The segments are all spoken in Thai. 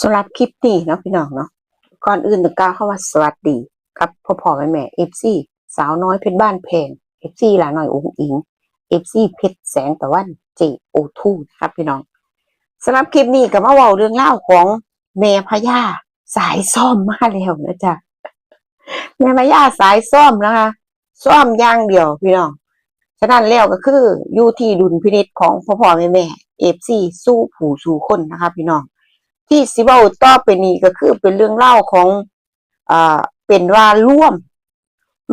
สำหรับคลิปนี้เนาะพี่น้องเนาะก่อนอื่นต้องกล่าวคำว่าสวัสดีกับพ่อพ่อแม่แม่เอฟซีสาวน้อยเพชรบ้านแพงเอฟซีหลาน้อยอุ้งอิงเอฟซีเพชรแสงตะวันเจโอทูนะครับพี่น้องสำหรับคลิปนี้ก็มาเว้าเรื่องเล่าของแม่พญาสายซ่อมมาแล้วนะจ๊ะแม่พญาสายซ่อมนะคะซ่อมอย่างเดียวพี่น้องฉะนั้นแล้วก็คืออยู่ที่ดุลพินิจของพ่อพ่อแม่แม่เอฟซีสู้ผู้สู้คนนะคะพี่น้อง ที่สิเว้าต่อไปนี้ก็คือเป็นเรื่องเล่าของอ่าเป็นว่าร่วม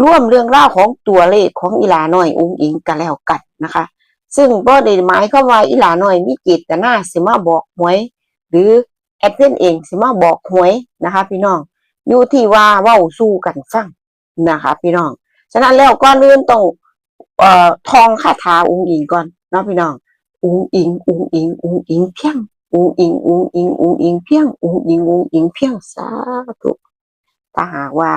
ร่วมเรื่องเล่าของตัวเลขของอีหลาน้อยอุ้งอิงกันแล้วกันนะคะ ซึ่งบ่ได้หมายควาว่าอีหลาน้อยมีเจตนาสิมาบอกหวย หรือแอดเพิ่นเองสิมาบอกหวยนะคะ พี่น้องอยู่ที่ว่าเว้าสู้กันฟังนะคะ พี่น้องฉะนั้นแล้วก่อนอื่อนต้องเอ่อทองคาถาอุ้งอิงก่อนเนาะพี่น้องอุ้งอิงอุ้งอิงอุ้งอิงเพียง อุ้งอิงอุ้งอิงอุงอิงเพียงอุงอิงอุงอิงเพียงสาธุถ้าหากว่า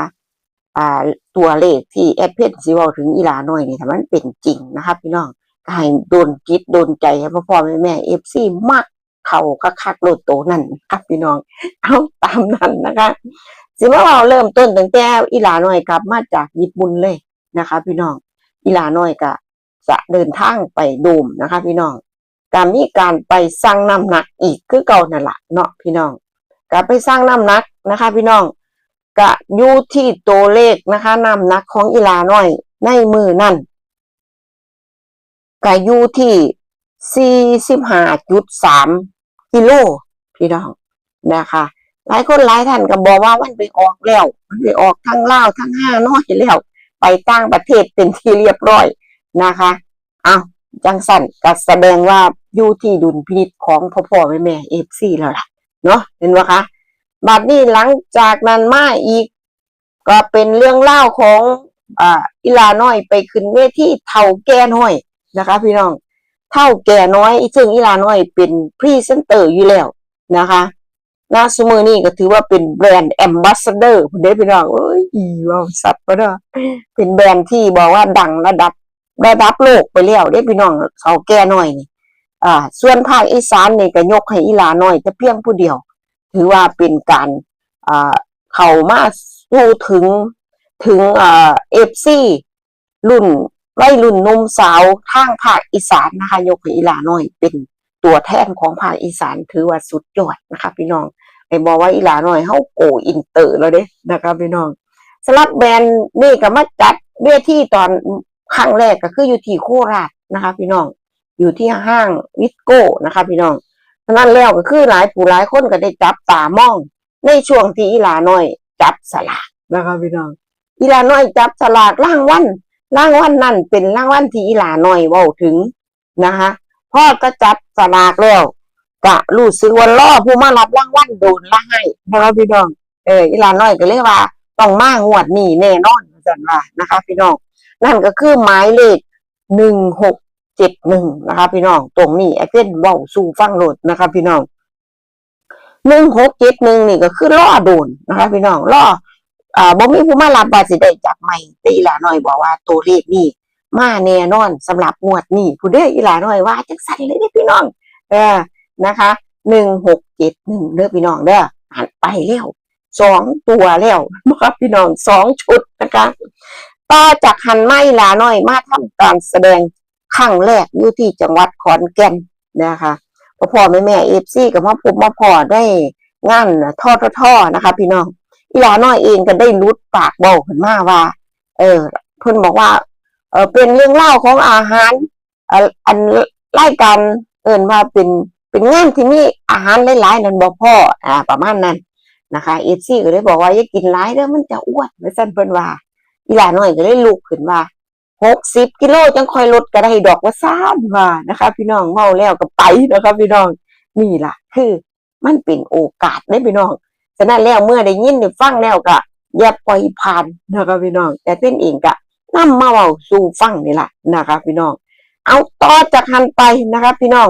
อ่าตัวเลขที่แอดเพนสิเว้าถึงอีลาน้อยนี่ถ้ามันเป็นจริงนะคะพี่น้องให้โดนจิตโดนใจให้พ่อพ่อแม่แม่เอฟซีมากเขาคักๆโลดโตนั่นครับพี่น้อง เอาตามนั้นนะคะสิมาเว้าเริ่มต้นตั้งแต่อีลาน้อยกลับมาจากญี่ปุ่นเลยนะคะ พี่น้องอีลาน้อยก็จะเดินทางไปโดมนะคะ พี่น้อง ก็มีการไปสร้างน้ำหนักอีกคือเก่านั่นแหละเนาะพี่น้องก็ไปสร้างน้ำหนักนะคะ พี่น้องก็อยู่ที่ตัวเลขนะคะน้ำหนักของอีลาน้อยในมือนั่นก็อยู่ที่สี่สิบห้าจุดสามกิโลพี่น้องนะคะ หลายคนหลายท่านก็บอกว่ามันไปออกแล้ว มันไปออกทั้งเลาทั้งห้าน้อยแล้ว ไปต่างประเทศเป็นที่เรียบร้อยนะคะ เอา จังสั่นก็แสดงว่าอยู่ที่ดุลพินิจของพ่อพ่อแม่แม่เอฟซีแล้วล่ะ เนาะเห็นไหมคะบัดนี้หลังจากนั้นมาอีก ก็เป็นเรื่องเล่าของอ่าอีลาน้อยไปขึ้นเวทีเท่าแก่น้อยนะคะ พี่น้องเท่าแก่น้อยซึ่งอีลาน้อยเป็นพรีเซนเตอร์อยู่แล้วนะคะนาสมือนี่ก็ถือว่าเป็นแบรนด์แอมบาสเดอร์คุณได้พี่น้องเอ้ยว้าวสัตว์ปะเนาะเป็นแบรนด์ที่บอกว่าดังระดับ ระดับโลกไปแล้วได้พี่น้องเขาแก่น้อยนี่อ่า ส่วนภาคอีสานนี่ก็ยกให้อีหลาน้อยแต่เพียงผู้เดียว ถือว่าเป็นการอ่าเข้ามาสู่ถึงถึงอ่าเอฟซีรุ่นวัยรุ่นนุ่มสาวทางภาคอีสานนะคะยกให้อีหลาน้อย เป็นตัวแทนของภาคอีสานถือว่าสุดยอดนะคะ พี่น้องไอ้บอกว่าอีหลาน้อยเฮาโกอินเตอร์แล้วเด้นะคะพี่น้องสำหรับแบรนด์นี่ก็มาจัดเวทีตอน ครั้งแรกก็คืออยู่ที่โคราชนะคะ พี่น้อง อยู่ที่ห้างวิสโก้นะคะ พี่น้องฉะนั้นแล้วก็คือหลายผู้หลายคนก็ได้จับตามอง ในช่วงที่อีหลาน้อย จับสลากนะคะพี่น้อง อีลาน้อยจับสลากรางวัลรางวัลนั่นเป็นรางวัลที่อีหลาน้อยเว้าถึงนะคะพ่อก็จับสลากแล้วก็รู้สึกว่าล่อผู้มารับรางวัลโดนละให้นะคะพี่น้อง เอออีลาน้อยก็เลยกว่าต้องมางวดนี้แน่นอนจันว่านะคะ พี่น้อง นั่นก็คือหมายเลขหนึ่งหกเจ็ดหนึ่งนะคะ พี่น้องตรงนี้ไอ้เส้นเว้าสู่ฟังโหลดนะคะ พี่น้องหนึ่งหกเจ็ดหนึ่งนี่ก็คือล่อโดนนะคะ พี่น้องล่ออ่าบ่มีผู้มารับบาสิได้จับใหม่ต่อีหลาน้อยบอกว่าตัวเลขนี่มาแน่นอนสำหรับงวดนี้ผู้เด้ออีหลาน้อยว่าจังสั่นเลยเด้อพี่น้อง เออนะคะหนึ่งหกเจ็ดหนึ่งเด้อพี่น้องเด้ออ่านไปแล้วสองตัวแล้วนะครับพี่น้องสองชุดนะคะ ต่อจากหันไม้ลาน้อยมาทำการแสดงครั้งแรกอยู่ที่จังหวัดขอนแก่นนะคะพ่อพ่อแม่แม่เอฟซีกับพ่อพบมาพอได้งานทอดทอนะคะ พี่น้องอีลาน้อยเองก็ได้รุดปากบอกขึ้นมาว่า เออเพิ่นบอกว่า เออเป็นเรื่องเล่าของอาหารอันไล่กันเอิ่นว่าเป็นเป็นงานที่มีอาหารหลายๆนั่นบอกพ่ออ่าประมาณนั้นนะคะเอฟซีก็เลยบอกว่าอย่ากินหลายเด้อมันจะอ้วนไม่สั่นเพิ่นว่า อีหลาน้อยก็เลยลุกขึ้นว่าหกสิบกิโลจังคอยลดก็ได้ดอกว่าซ่านว่านะคะ พี่น้องเมาแล้วก็ไปนะคะพี่น้องนี่ล่ะ คือมันเป็นโอกาสได้พี่น้องฉะนั้นแล้วเมื่อได้ยินได้ฟังแล้วก็อย่าปล่อยผ่านนะคะพี่น้อง แต่เป็นเองก็นำมาเว้าสู่ฟังนี่ล่ะนะคะ พี่น้อง เอาต่อจากหันไปนะคะ พี่น้อง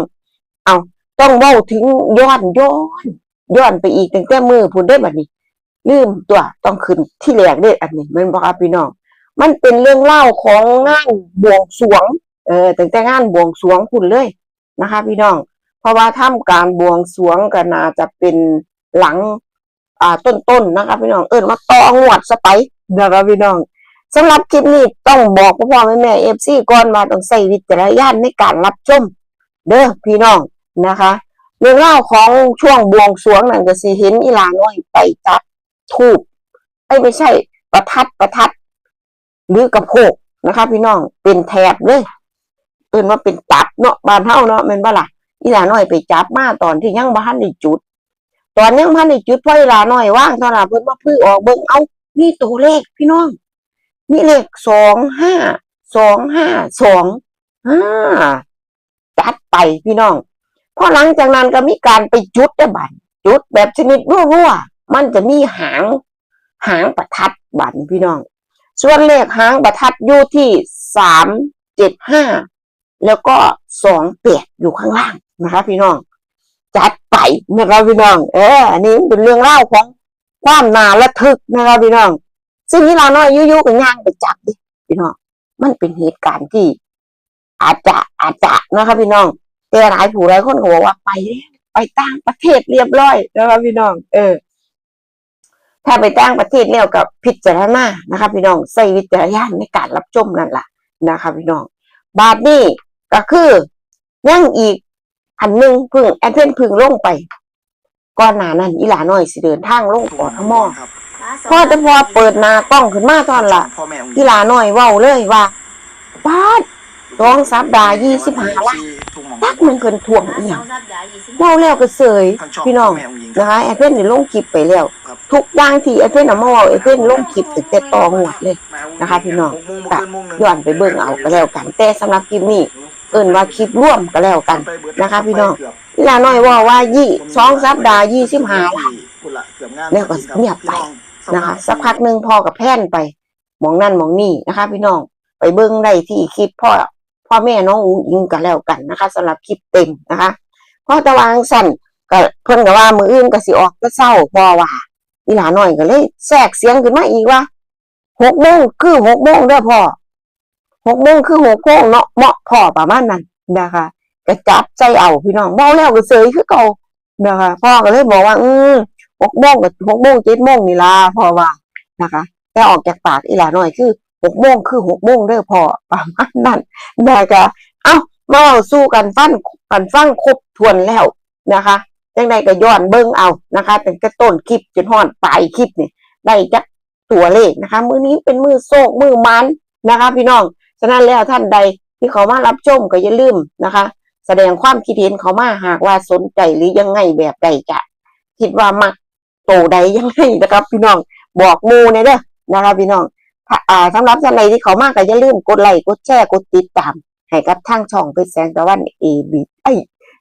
เอาต้องเว้าถึงย้อนย้อนย้อนไปอีกตั้งแต่มือพูดได้บัดนี้ ลืมตัวต้องขึ้นที่แรกเด้อันนี้มันบอกพี่น้อง มันเป็นเรื่องเล่าของงานบวงสรวง เออตั้งแต่งานบวงสรวงคุณเลยนะคะ พี่น้อง เพราะว่าทำการบวงสรวงก็น่าจะเป็นหลังอ่าต้นๆนะคะ พี่น้องเอิ้นว่าตองวดสไปนะคะพี่น้องสำหรับคลิปนี้ต้องบอกพ่อพ่อแม่แม่เอฟซีก่อนมาต้องใส่วิจารณญาณในการรับชม เด้อพี่น้องนะคะ เรื่องเล่าของช่วงบวงสรวงนั่นก็สิเห็นอีลาน้อยไปจับ ทูบไอ้ไม่ใช่ประทัดประทัด หรือกระโพกนะคะ พี่น้องเป็นแถบเลยเอินว่าเป็นจับเนาะบานเฮาเนาะแม่นบ่ล่ะอีหลาน้อยไปจับมาตอนที่ยังบ่ทันได้จุด ตอนยังพันได้จุดพ่ออีหลาน้อยว่างตอนน่ะเพิ่นว่าพื้อออกเบิ่งเอานี่ตัวเลขพี่น้องนี่เลขสองห้าสองห้าสองอ่าจัดไปพี่น้องพอหลังจากนั้นก็มีการไปจุดได้บัดจุดแบบชนิดรัวๆ มันจะมีหางหางประทัดบัดพี่น้อง ส่วนเลขหางประทัดอยู่ที่สามเจ็ดห้าแล้วก็สองแปดอยู่ข้างล่างนะคะพี่น้อง จัดไปนะครับพี่น้อง เอออันนี้เป็นเรื่องเล่าของความนาระทึกนะครับพี่น้อง ซึ่งนี่เราน้อยยุ่ยๆกับย่างไปจับดิพี่น้อง มันเป็นเหตุการณ์ที่ อาจจะอาจจะนะครับพี่น้อง แต่หลายผู้หลายคนก็บอกว่าไปแล้วไปต่างประเทศเรียบร้อยนะครับพี่น้อง เออ ถ้าไปต่างประเทศแล้วกับพิจารณานะครับพี่น้องใส่วิจารณญาณในการรับชมนั่นแหละนะครับพี่น้อง บาทนี้ก็คือยังอีกอันหนึ่งพึ่งแอนเทนพึ่งลงไปก่อนหน้านั้นอีหลาน้อยสิเดินทางลงกอทมครับพอจะพอเปิดหน้ากล้องขึ้นมาตอนละพ่อแม่ของอีหลาน้อยเว้าเลยว่าป้าดสองสัปดาห์ยี่สิบห้าล้านตักมันเกินถ่วงอีหยังเว้าแล้วก็เสยพี่น้องนะคะแอนเทนได้ลงคลิปไปแล้ว ทุกอย่างที่แอนเทนเอามาเว้าแอนเทนลงคลิปตั้งแต่ตองวดเลย นะคะพี่น้องก็ย้อนไปเบิ่งเอาก็แล้วกัน แต่สำหรับคลิปนี้ เอิ้นว่าคลิปร่วมก็แล้วกันนะคะ พี่น้องอีหลาน้อยว่าว่ายี่สองสัปดาห์ยี่สิบห้าล้านแล้วก็เงียบไปนะคะ สักพักหนึ่งพอกับแพนไปมองนั่นมองนี่นะคะ พี่น้องไปเบิ้งได้ที่คลิปพ่อพ่อแม่น้องอุ๋งอิงกันแล้วกันนะคะสำหรับคลิปเต็มนะคะพ่อตะวางสั่นก็เพิ่นก็ว่ามืออื่นก็สิออกก็เศร้าพอว่า อีหลาน้อยก็เลยแทรกเสียงขึ้นมาอีกว่าหกโมงคือหกโมงเด้อพ่อหกโมงคือหกโมงเนาะเหมาะพ่อประมาณนั้นนะคะก็จับใจเอาพี่น้องเมาแล้วก็เสยคือเก่านะคะพ่อก็เลยบอกว่า อืมหกโมงกับหกโมงเจ็ดโมงนี่ล่ะพอว่านะคะ แต่ออกจากปากอีหลาหน่อยคือหกโมงคือหกโมงเด้อพอประมาณนั้นนะคะเอ้ามาเอาสู้กันฟันกันฟังครบทวนแล้วนะคะ จังใดก็ย้อนเบิ่งเอานะคะเป็นกระต้นคลิปจนฮอดปลายคลิปนี่ได้จักตัวเลขนะคะ มือนี้เป็นมือโศกมือมันนะคะ พี่น้องฉะนั้นแล้วท่านใดที่เขามารับชมก็อย่าลืมนะคะ แสดงความคิดเห็นเขามาหากว่าสนใจหรือยังไงแบบใดจะคิดว่ามักโตใดยังไงนะครับ พี่น้องบอกมูเนี่ยเด้อนะครับพี่น้องอ่าสำหรับท่านใดที่เขามากก็อย่าลืมกดไลค์กดแชร์กดติดตามให้กับทางช่องเป็นแสงตะวันเอบีไอ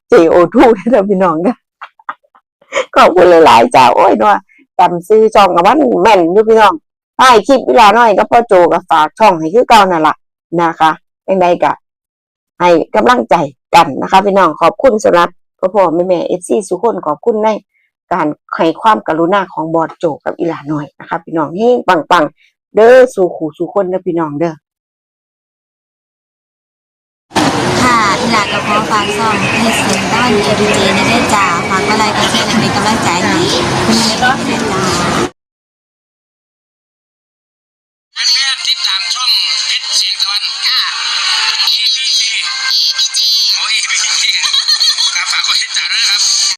เจโอทูนะพี่น้องนะ ขอบคุณหลายๆจ้าโอ้ยเนาะจำซื้อช่องกับว่าแม่นอยู่พี่น้องถ่ายคลิปเวลาหน่อยก็พ่อโจก็ฝากช่องให้คือเก่านั่นแหละนะคะยังไงก็ให้กำลังใจกันนะคะพี่น้องขอบคุณสำหรับพ่อพ่อแม่แม่เอฟซีสุกคนขอบคุณในการให้ความกรุณาของบอดโจกับอีหลาหน่อยนะคะพี่น้องเฮงปังปังๆ เด้อสู่ขู่สู่คนเด้อพี่น้องเด้อค่ะอีหลากับพ่อฟางซ่องเฮดเซนต้อนเอดีเจในได้จ่าค่ะ็นกำลังใจนี้คุณแม่ก็แม่ลาติดตามช่องเพชรเสียงตะวัน ค่ะ ABG โอ้ย